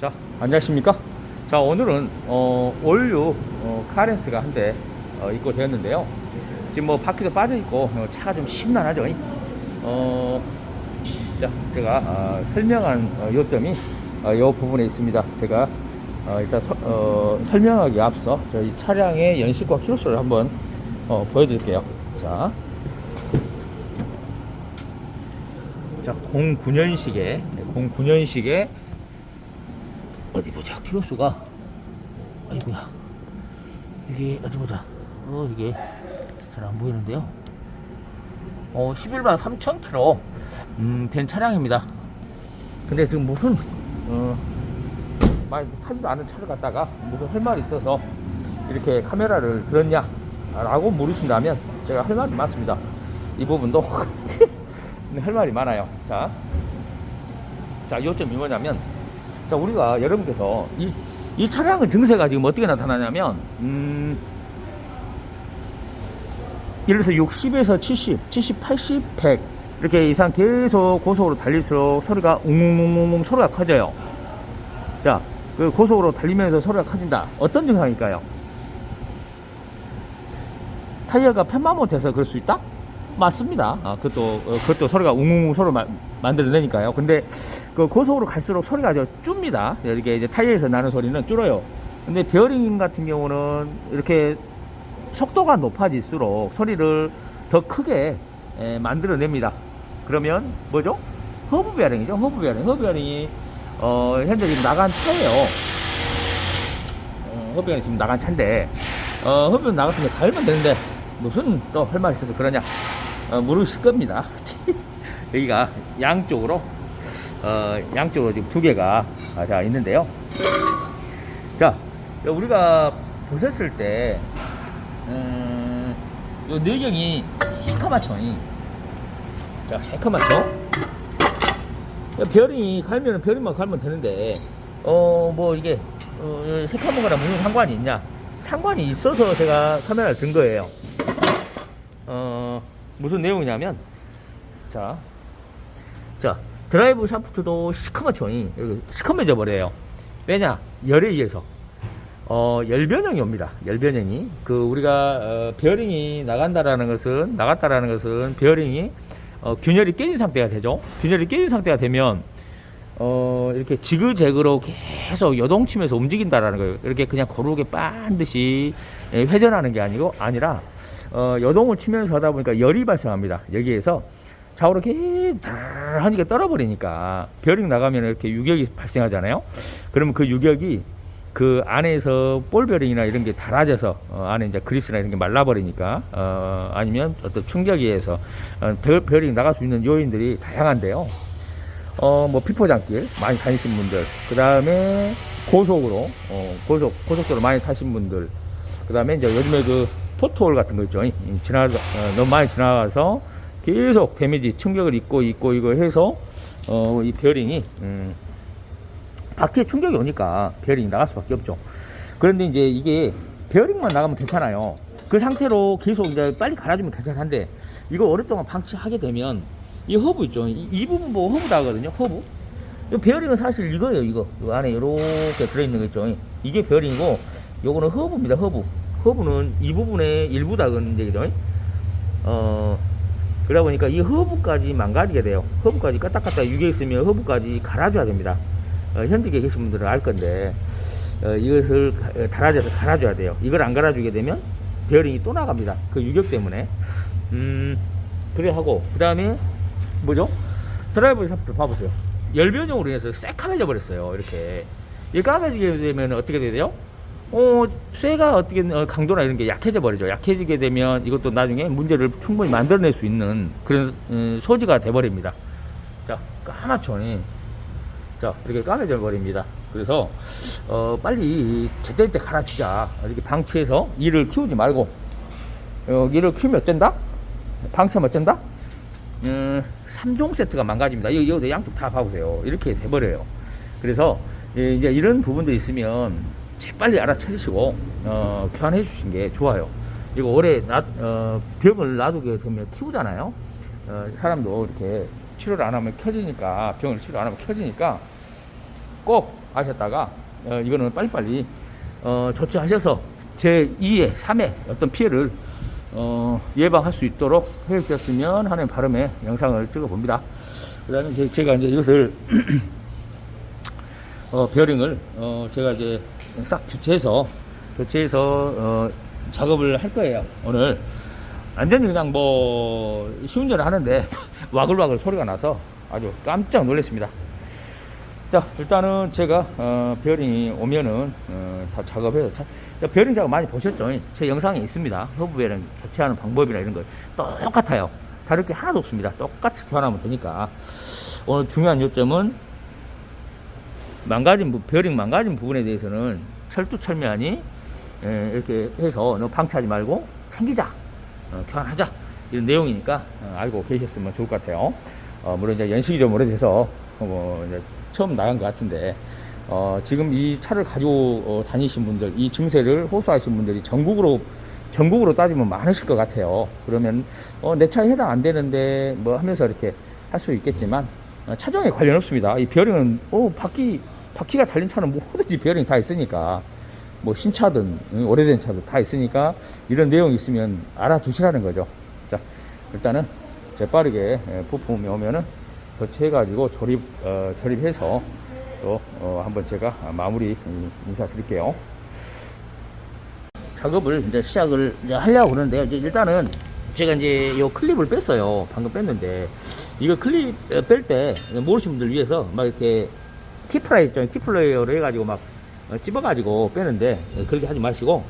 자, 안녕하십니까? 자, 오늘은, 어, 올류, 어, 카렌스가 한 대, 어, 입고 되었는데요. 지금 뭐 바퀴도 빠져 있고, 어, 차가 좀 심란하죠. 어, 자, 제가, 어, 설명한 어, 요점이, 어, 요 부분에 있습니다. 제가, 어, 일단, 서- 어, 설명하기 앞서 저희 차량의 연식과 키로수를 한번, 어, 보여드릴게요. 자. 자, 09년식에, 09년식에, 어디 보자. 키로수가. 아이고야. 이게 어디 보자. 어 이게 잘 안 보이는데요? 어 11만 3천 킬로. 음 된 차량입니다. 근데 지금 무슨 어 많이 타지도 않은 차를 갖다가 무슨 할 말이 있어서 이렇게 카메라를 들었냐 라고 물으신다면 제가 할 말이 많습니다. 이 부분도 할 말이 많아요. 자, 자 요점이 뭐냐면 자, 우리가 여러분께서 이, 이 차량의 증세가 지금 어떻게 나타나냐면, 음, 예를 들어서 60에서 70, 70, 80, 100 이렇게 이상 계속 고속으로 달릴수록 소리가 웅웅웅웅 소리가 커져요. 자, 그 고속으로 달리면서 소리가 커진다. 어떤 증상일까요? 타이어가 편마 못해서 그럴 수 있다? 맞습니다. 아, 그것도, 어, 그것도 소리가 웅웅웅 소리를 마- 만들어내니까요. 근데 그 고속으로 갈수록 소리가 좀 줍니다. 이렇게 이제 타이어에서 나는 소리는 줄어요. 근데 베어링 같은 경우는 이렇게 속도가 높아질수록 소리를 더 크게 에, 만들어냅니다. 그러면 뭐죠? 허브 베어링이죠. 허브 베어링. 허브 베어링이 어, 현재 지금 나간 차예요. 어, 허브 베어링 지금 나간 차인데 어, 허브 베어링 나갔으면 갈면 되는데 무슨 또 할 말이 있어서 그러냐? 어, 물으실 겁니다. 여기가 양쪽으로 어, 양쪽으로 지금 두 개가 아, 자 있는데요. 자, 요 우리가 보셨을 때, 음, 요 내경이 새카맣죠. 이. 자, 새카맣죠. 요 베어링이 갈면은 베어링만 갈면 되는데, 어, 뭐 이게 어, 새카만 거랑 무슨 상관이 있냐? 상관이 있어서 제가 카메라를 든 거예요. 어, 무슨 내용이냐면, 자, 자, 드라이브 샤프트도 시커멓죠. 이. 여기 시커매져 버려요. 왜냐? 열에 의해서. 어, 열변형이 옵니다. 열변형이. 그, 우리가, 어, 베어링이 나간다라는 것은, 나갔다라는 것은, 베어링이, 어, 균열이 깨진 상태가 되죠. 균열이 깨진 상태가 되면, 어, 이렇게 지그재그로 계속 여동치면서 움직인다라는 거예요. 이렇게 그냥 고르게 반드시 예, 회전하는 게 아니고, 아니라, 어, 여동을 치면서 하다 보니까 열이 발생합니다. 여기에서 좌우로 다 하니까 떨어버리니까 베어링 나가면 이렇게 유격이 발생하잖아요. 그러면 그 유격이 그 안에서 볼 베어링이나 이런 게 닳아져서 어, 안에 이제 그리스나 이런 게 말라버리니까 어, 아니면 어떤 충격에 의해서 어, 베어링 나갈 수 있는 요인들이 다양한데요. 어, 뭐 피포장길 많이 다니신 분들, 그 다음에 고속으로 어, 고속 고속도로 많이 타신 분들, 그 다음에 이제 요즘에 그 토토홀 같은 거 있죠. 지나 어, 너무 많이 지나가서 계속 데미지 충격을 입고 입고 이거 해서 어, 이 베어링이 음, 바퀴에 충격이 오니까 베어링이 나갈 수밖에 없죠. 그런데 이제 이게 베어링만 나가면 괜찮아요. 그 상태로 계속 이제 빨리 갈아주면 괜찮은데 이거 오랫동안 방치하게 되면 이 허브 있죠. 이, 이 부분 보고 허브다 하거든요. 허브. 이 베어링은 사실 이거예요. 이거. 이 안에 이렇게 들어있는 거 있죠. 이게 베어링이고 요거는 허브입니다. 허브. 허브는 이 부분의 일부 다 그런 얘기죠. 어, 그러다 보니까 이 허브까지 망가지게 돼요. 허브까지 까딱까딱 유겨 있으면 허브까지 갈아줘야 됩니다. 어, 현직에 계신 분들은 알 건데 어, 이것을 가- 어, 달아줘서 갈아줘야 돼요. 이걸 안 갈아주게 되면 베어링이 또 나갑니다. 그 유격 때문에. 음, 그래 하고 그 다음에 뭐죠? 드라이버 샤프트 봐보세요. 열변형으로 인해서 새카매져 버렸어요. 이렇게. 이 까매지게 되면 어떻게 돼요? 어, 쇠가 어떻게 어, 강도나 이런 게 약해져 버리죠. 약해지게 되면 이것도 나중에 문제를 충분히 만들어낼 수 있는 그런 음, 소지가 돼 버립니다. 자, 까맣죠. 예. 자, 이렇게 까매져 버립니다. 그래서 어, 빨리 제때제때 갈아주자. 이렇게 방치해서 일을 키우지 말고 어, 일을 키우면 어쩐다? 방치하면 어쩐다? 음, 3종 세트가 망가집니다. 이거, 이거 양쪽 다 봐보세요. 이렇게 돼버려요. 그래서 예, 이제 이런 부분들이 있으면 재빨리 알아차리시고 어, 교환해 주신 게 좋아요. 이거 오래 놔, 어, 병을 놔두게 되면 키우잖아요. 어, 사람도 이렇게 치료를 안 하면 켜지니까 병을 치료 안 하면 켜지니까 꼭 하셨다가 어, 이거는 빨리빨리 어, 조치하셔서 제 2의 3의 어떤 피해를 어, 예방할 수 있도록 해 주셨으면 하는 바람에 영상을 찍어 봅니다. 그 다음에 제가 이제 이것을 어, 베어링을 어, 제가 이제 싹 교체해서 교체해서 어, 작업을 할 거예요. 오늘 완전히 그냥 뭐 시운전을 하는데 와글와글 소리가 나서 아주 깜짝 놀랐습니다. 자 일단은 제가 어, 베어링이 오면은 어, 다 작업해서 자, 자, 베어링 작업 많이 보셨죠? 제 영상에 있습니다. 허브 베어링 교체하는 방법이나 이런 거 똑같아요. 다를 게 하나도 없습니다. 똑같이 교환하면 되니까 오늘 중요한 요점은 망가진 부- 베어링 망가진 부분에 대해서는 철두철미하니 예, 이렇게 해서 너 방치하지 말고 챙기자 어, 교환하자 이런 내용이니까 어, 알고 계셨으면 좋을 것 같아요. 어, 물론 이제 연식이 좀 오래돼서 어, 뭐 이제 처음 나간 것 같은데 어, 지금 이 차를 가지고 어, 다니신 분들 이 증세를 호소하신 분들이 전국으로 전국으로 따지면 많으실 것 같아요. 그러면 어, 내 차에 해당 안 되는데 뭐 하면서 이렇게 할 수 있겠지만 어, 차종에 관련 없습니다. 이 베어링은 어, 바퀴 바퀴가 달린 차는 뭐든지 베어링 다 있으니까 뭐 신차든 응, 오래된 차도 다 있으니까 이런 내용이 있으면 알아두시라는 거죠. 자 일단은 재빠르게 예, 부품이 오면은 교체해가지고 조립 어, 조립해서 또 어, 한번 제가 마무리 음, 인사드릴게요. 작업을 이제 시작을 이제 하려고 그러는데요. 이제 일단은 제가 이제 요 클립을 뺐어요. 방금 뺐는데 이거 클립 뺄 때 모르시는 분들 위해서 막 이렇게 티플라이 있죠. 티플레이어로 해가지고 막 어, 찝어가지고 빼는데 어, 그렇게 하지 마시고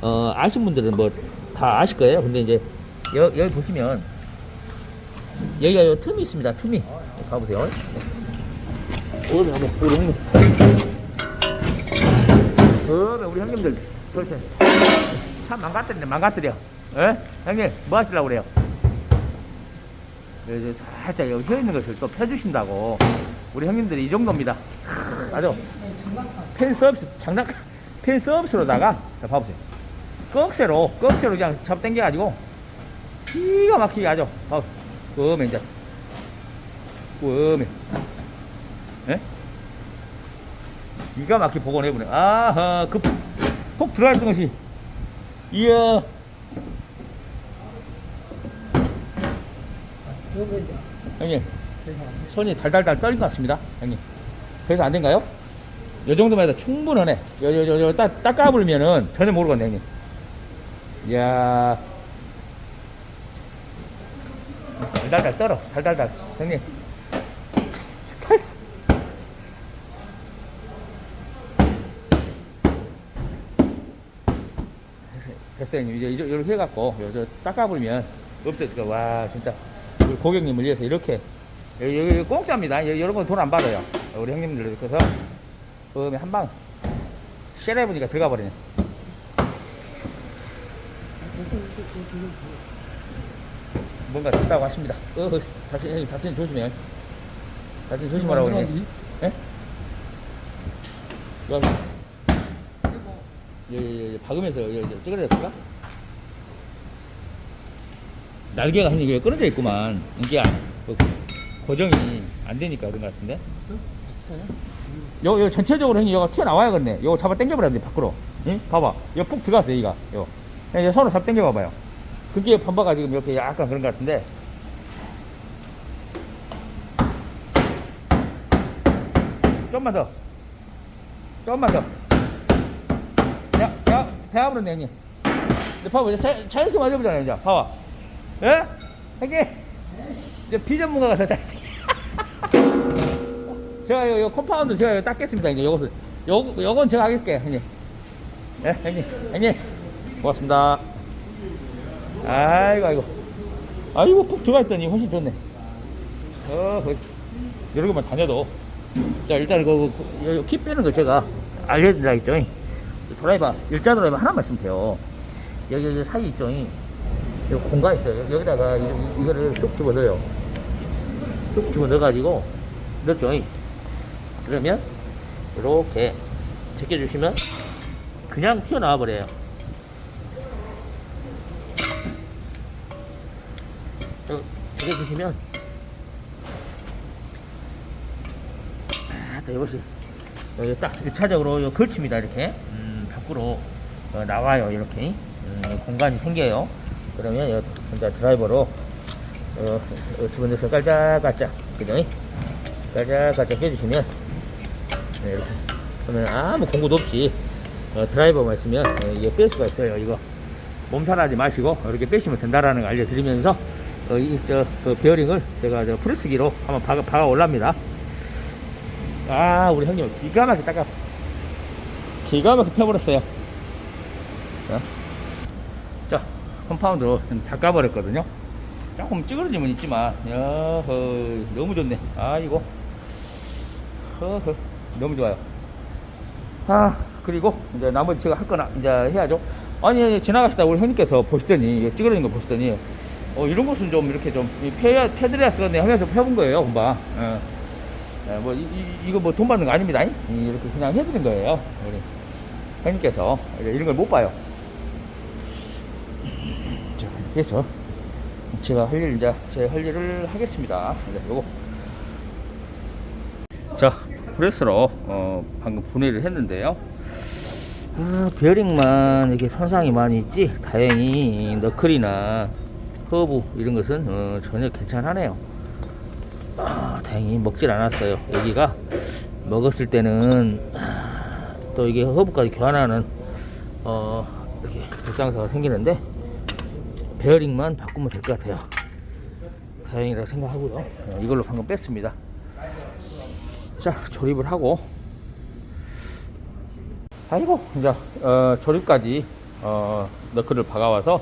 어, 아신 분들은 뭐 다 아실 거예요. 근데 이제 여, 여기 보시면 여기가 요 틈이 있습니다. 틈이 가보세요. 어머 어머 우리 형님 어머 우리 형님들 그렇지 참 망가뜨리네 망가뜨려 예? 형님 뭐 하시려고 그래요? 여기 살짝 여기 휘어 있는 것을 또 펴주신다고 우리 형님들이 이 정도입니다. 크, 아주 펜 서비스 장난 펜 서비스로다가 자 봐보세요. 꺽쇠로 꺽쇠로 그냥 잡 당겨가지고 기가 막히게 아주 어, 그러면 이제 그러면 예? 기가 막히게 복원해보네. 아하 그폭 들어갔던 것이 이야 형님 손이 달달달 떨린 것 같습니다. 형님. 그래서 안 된가요? 요 정도만 해도 충분하네. 요, 요, 요, 요, 딱, 닦아불면은 전혀 모르겠네 형님. 이야. 달달달 떨어. 달달달. 형님. 됐어요 형님. 이제 이렇게, 해갖고 요, 저 닦아불면 없어질 거와 진짜. 고객님을 위해서 이렇게 여기, 여기 여기 공짜입니다. 여- 여러분 돈 안 받아요. 우리 형님들 해서 그다음에 한방 쉐레보니까 들어가 버리네. 뭔가 됐다고 하십니다. 어, 다시 형님 다시 조심해요. 다시 조심하라고 그- 그러네 예? 여기 예, 예, 예, 박으면서 예, 예, 찌그러야 될까? 날개가 한 이게 끊어져 있구만. 이게 안- 그 고정이 안 되니까 그런 것 같은데? 있어? 있어요? 요, 요 전체적으로 형님 요거 튀어나와야겠네. 요거 잡아 당겨버려야 돼 밖으로. 응? 봐봐. 요 푹 들어갔어요 여기가. 요. 그냥 이제 손으로 잡아 당겨봐봐요. 그게 반바가 지금 이렇게 약간 그런 것 같은데. 좀만 더. 좀만 더. 자, 자, 대화버렸네 형님. 이제 봐봐 이제 자, 자연스럽게 맞아보잖아요 이제. 봐봐. 예? 형님! 이제 비전문가가 더 잘. 제가 요, 요 컴파운드 제가 요 닦겠습니다. 이제 요것을. 요, 요건 제가 하겠게, 형님. 예, 형님. 형님. 고맙습니다. 아이고, 아이고. 아이고, 푹 들어가 있더니 훨씬 좋네. 어, 그, 여러 개만 다녀도. 자, 일단 그, 그, 요, 요, 키 빼는 거 제가 알려드린다 했죠. 드라이버, 일자 드라이버 하나만 있으면 돼요. 여기, 여기 사이 있죠. 여기 공간 있어요. 여기다가 이, 이, 이거를 쑥 집어 넣어요. 쑥 집어 넣어가지고, 넣었죠. 그러면, 이렇게 제껴주시면, 그냥 튀어나와 버려요. 제껴주시면, 아, 또 이것이, 여기 딱 1차적으로 걸칩니다 이렇게. 음, 밖으로 어, 나와요 이렇게. 음, 공간이 생겨요. 그러면 여- 혼자 드라이버로 어, 어, 집어넣어서 깔짝깔짝 그죠? 깔짝깔짝 해주시면 네, 이렇게. 그러면 아무 공구도 없이 어, 드라이버만 있으면 어, 이게 뺄 수가 있어요 이거. 몸살하지 마시고 이렇게 빼시면 된다라는 걸 알려드리면서 어, 이, 저, 그 베어링을 제가 저 프레스기로 한번 박아, 박아 올랍니다. 아 우리 형님 기가 막히게 닦아 기가 막히게 펴버렸어요. 자, 자 컴파운드로 좀 닦아버렸거든요. 조금 찌그러짐은 있지만 야 허 너무 좋네. 아이고. 허허 너무 좋아요 아 그리고 이제 나머지 제가 할 거나 이제 해야죠 아니 지나가시다 우리 형님께서 보시더니 찌그러진 거 보시더니 어 이런 것은 좀 이렇게 좀이 펴야 펴드려야 쓰겠네 하면서 펴본 거예요 금방 어. 예, 뭐, 이, 이, 이 거 뭐 돈 받는 거 아닙니다. 이- 이렇게 그냥 해드린 거예요. 우리 형님께서. 이런 걸 못 봐요. 자, 이렇게 해서 제가 할 일, 이제 제 할 일을 하겠습니다. 이제 요거. 자, 프레스로, 어, 방금 분해를 했는데요. 아, 베어링만 이렇게 손상이 많이 있지. 다행히 너클이나 허브 이런 것은 어, 전혀 괜찮하네요. 아, 다행히 먹질 않았어요. 여기가 먹었을 때는 아, 또 이게 허브까지 교환하는 어 이렇게 불상사가 생기는데 베어링만 바꾸면 될 것 같아요. 다행이라고 생각하고요. 어, 이걸로 방금 뺐습니다. 자 조립을 하고 아이고 이제 어, 조립까지 어, 너클을 박아와서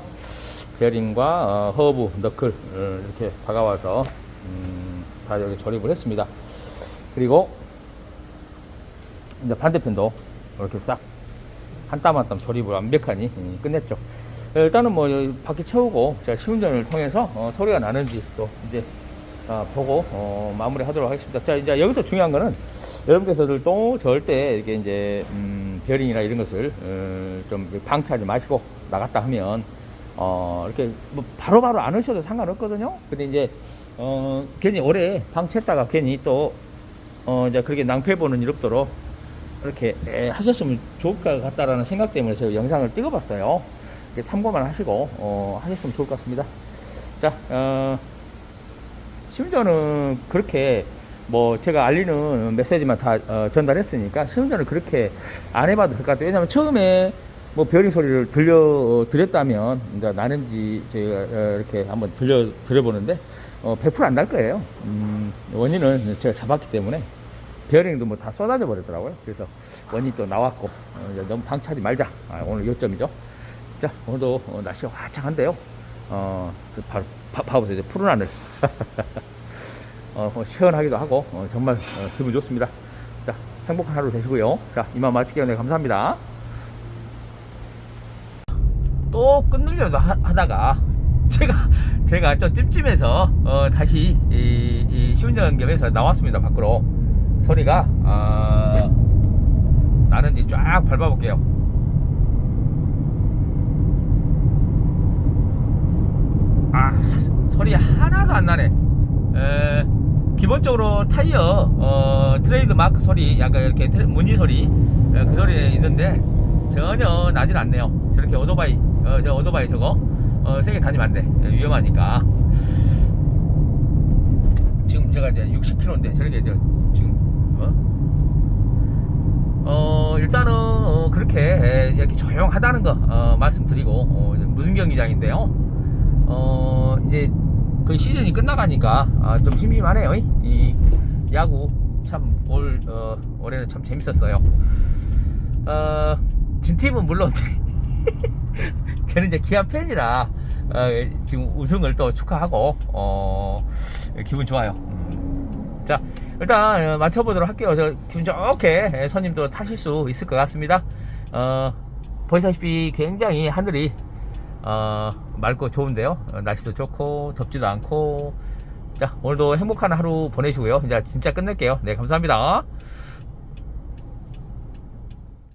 베어링과 어, 허브 너클 어, 이렇게 박아와서 음, 다 여기 조립을 했습니다. 그리고 이제 반대편도 이렇게 싹 한 땀 한 땀 조립을 완벽하니 음, 끝냈죠. 일단은 뭐 바퀴 채우고 제가 시운전을 통해서 어, 소리가 나는지 또 이제 아, 보고 어, 마무리하도록 하겠습니다. 자 이제 여기서 중요한 거는 여러분께서들 또 절대 이렇게 이제 음, 베어링이나 이런 것을 어, 좀 방치하지 마시고 나갔다 하면 어, 이렇게 뭐 바로바로 안 하셔도 상관없거든요. 근데 이제 어, 괜히 오래 방치했다가 괜히 또 어, 이제 그렇게 낭패 보는 일 없도록 이렇게 에, 하셨으면 좋을 것 같다라는 생각 때문에 제가 영상을 찍어봤어요. 참고만 하시고 어, 하셨으면 좋을 것 같습니다. 자, 어, 시운전은 그렇게 뭐 제가 알리는 메시지만 다 어, 전달했으니까 시운전을 그렇게 안 해봐도 될 것 같아요. 왜냐면 처음에 뭐 베어링 소리를 들려 어, 드렸다면 이제 나는지 제가 어, 이렇게 한번 들려 드려보는데 어, 100%안 날 거예요. 음, 원인은 제가 잡았기 때문에 베어링도 뭐 다 쏟아져 버리더라고요. 그래서 원인이 또 나왔고 어, 너무 방치하지 말자. 아, 오늘 요점이죠. 자 오늘도 어, 날씨가 화창한데요. 어, 그 바, 바, 봐보세요. 이제 푸른 하늘. 어, 어, 시원하기도 하고 어, 정말 어, 기분 좋습니다. 자 행복한 하루 되시고요. 자 이만 마칠게요. 네 감사합니다. 또 끊으려고 하, 하다가 제가 제가 좀 찜찜해서 어, 다시 이, 이 시운전 겸해서 나왔습니다 밖으로 소리가 아, 나는지 쫙 밟아볼게요. 아 소리 하나도 안 나네. 에, 기본적으로 타이어 어, 트레이드 마크 소리 약간 이렇게 트레- 무늬 소리 에, 그 소리 있는데 전혀 나질 않네요. 저렇게 오토바이 어, 저 오토바이 저거 어, 세게 다니면 안 돼. 에, 위험하니까. 지금 제가 이제 60km인데 저렇게 저 지금 어? 어 일단은 어, 그렇게 에, 이렇게 조용하다는 거 어, 말씀드리고 어, 이제 무슨 경기장인데요. 어 이제 그 시즌이 끝나가니까 아, 좀 심심하네요. 이, 이 야구 참올 어, 올해는 참 재밌었어요. 어, 진 팀은 물론 저는 이제 기아 팬이라 어, 지금 우승을 또 축하하고 어, 기분 좋아요. 음. 자 일단 어, 맞춰보도록 할게요. 저 기분 좋게 예, 손님도 타실 수 있을 것 같습니다. 어, 보시다시피 굉장히 하늘이 어, 맑고 좋은데요. 어, 날씨도 좋고 덥지도 않고 자 오늘도 행복한 하루 보내시고요. 이제 진짜 끝낼게요. 네 감사합니다.